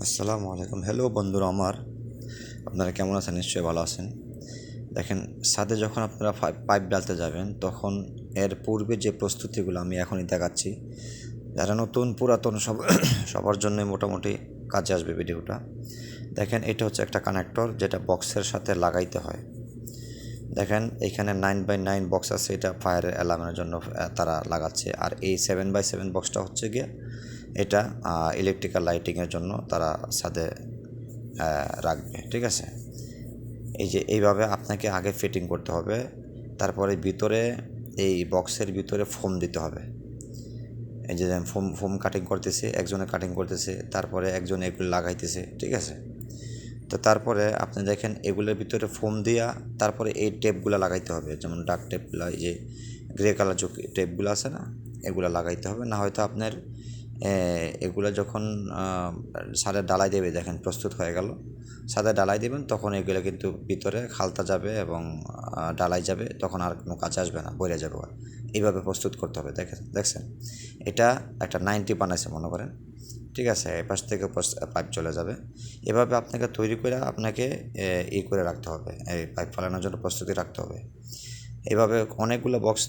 আসসালামু আলাইকুম। হ্যালো বন্ধুরা আমার। আপনারা কেমন আছেন? নিশ্চয়ই ভালো আছেন। দেখেন সাথে যখন আপনারা পাইপ- ডালতে যাবেন, তখন এর পূর্বে যে প্রস্তুতিগুলো আমি এখনই দেখাচ্ছি, যারা নতুন, পুরাতন, সব সবার জন্যই মোটামুটি কাজে আসবে ভিডিওটা। দেখেন, এটা হচ্ছে একটা কানেক্টর যেটা বক্সের সাথে লাগাইতে হয়। দেখেন, এখানে নাইন বাই নাইন বক্স আছে, এটা ফায়ারের অ্যালার্মের জন্য তারা লাগাচ্ছে। আর এই সেভেন বাই সেভেন বক্সটা হচ্ছে গিয়ে এটা ইলেকট্রিক্যাল লাইটিংয়ের জন্য তারা আহ, রাখবে ঠিক আছে? এই যে এইভাবে আপনাকে আগে ফিটিং করতে হবে তারপরে ভিতরে এই বক্সের ভিতরে ফোম দিতে হবে। এই যে ফোম ফোম কাটিং করতেছে একজনে কাটিং করতেছে তারপরে একজন এগুলো লাগাইতেছে ঠিক আছে? তো তারপরে আপনি দেখেন এগুলোর ভিতরে ফোম দিয়া তারপরে এই টেপগুলো লাগাইতে হবে যেমন ডাক টেপগুলো এই যে গ্রে কালার যে টেপগুলো আছে না এগুলো লাগাইতে হবে। না হয়তো আপনার এগুলো যখন সারে ডালাই দেবে, দেখেন প্রস্তুত হয়ে গেল। সাদে ডালাই দেবেন, তখন এগুলো কিন্তু ভিতরে খালতা যাবে এবং ডালাই যাবে, তখন আর কোনো কাজ আসবে না, বইরে যাবে এইভাবে প্রস্তুত করতে হবে দেখেন দেখছেন? এটা একটা নাইনটি বানাইছে, মনে করেন। ঠিক আছে এপাশ থেকে পাইপ চলে যাবে। এভাবে আপনাকে তৈরি করে আপনাকে ই করে রাখতে হবে, এই পাইপ ফালানোর জন্য প্রস্তুতি রাখতে হবে। এইভাবে অনেকগুলো বক্স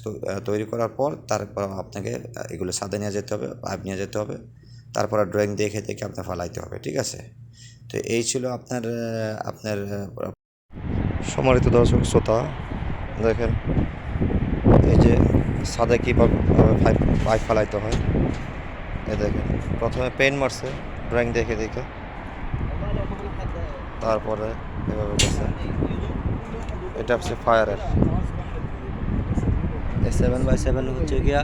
তৈরি করার পর তারপর আপনাকে এগুলো সাদে নিয়ে যেতে হবে পাইপ নিয়ে যেতে হবে, তারপরে ড্রয়িং দেখে দেখে আপনার ফালাইতে হবে, ঠিক আছে? তো এই ছিল আপনার আপনার সম্মানিত দর্শক শ্রোতা, দেখেন, এই যে সাদে কীভাবে পাইপ পাইপ ফালাইতে হয়, এই দেখেন, প্রথমে পেন মারছে ড্রয়িং দেখে দেখে, তারপরে এভাবে এটা হচ্ছে ফায়ারের সেভেন বাই সেভেন হচ্ছে গিয়া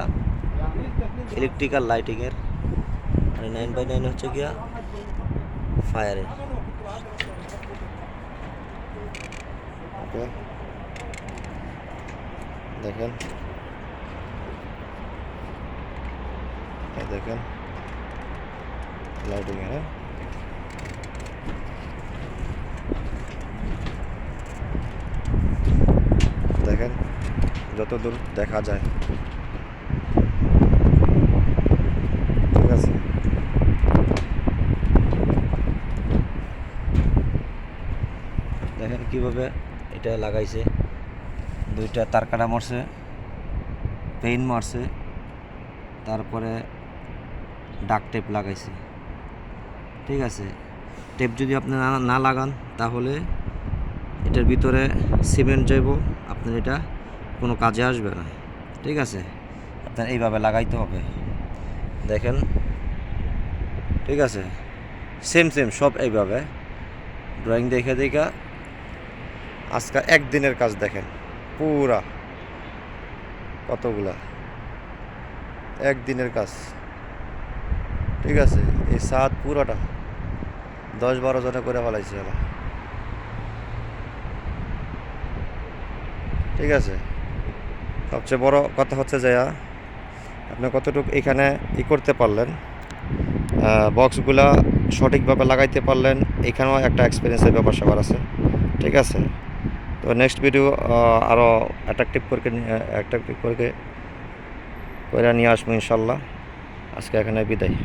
ইলেকট্রিক্যাল লাইটিংয়ের আর নাইন বাই নাইন হচ্ছে গিয়া ফায়ারের ওকে দেখেন এই দেখেন লাইটিং হ্যাঁ দেখেন যতদূর দেখা যায়। ঠিক আছে। দেখেন কীভাবে এটা লাগাইছে। দুইটা তার কাটা মারছে, পেইন মারছে, তারপরে ডাক টেপ লাগাইছে। ঠিক আছে। টেপ যদি আপনি না না লাগান, তাহলে এটার ভিতরে সিমেন্ট যাইব আপনার এটা কোনো কাজে আসবে না। ঠিক আছে? আপনার এইভাবে লাগাইতে হবে। দেখেন। ঠিক আছে? সেম সেম সব এইভাবে। ড্রয়িং দেখে দেখে আজকে একদিনের কাজ দেখেন। পুরা। কতগুলা? একদিনের কাজ। ঠিক আছে? এই সাত পুরাটা দশ বারো জনে করে ফেলাইছে ঠিক আছে? সবচেয়ে বড় কথা হচ্ছে যে, আপনি কতটুকু এখানে ই করতে পারলেন বক্সগুলা সঠিকভাবে লাগাইতে পারলেন, এখানেও একটা এক্সপিরিয়েন্সের ব্যাপার স্যাপার আছে, ঠিক আছে? তো নেক্সট ভিডিও আরও অ্যাট্রাকটিভ করে অ্যাট্রাকটিভ করে করে নিয়ে আসব ইনশাল্লাহ। আজকে এখানে বিদায়।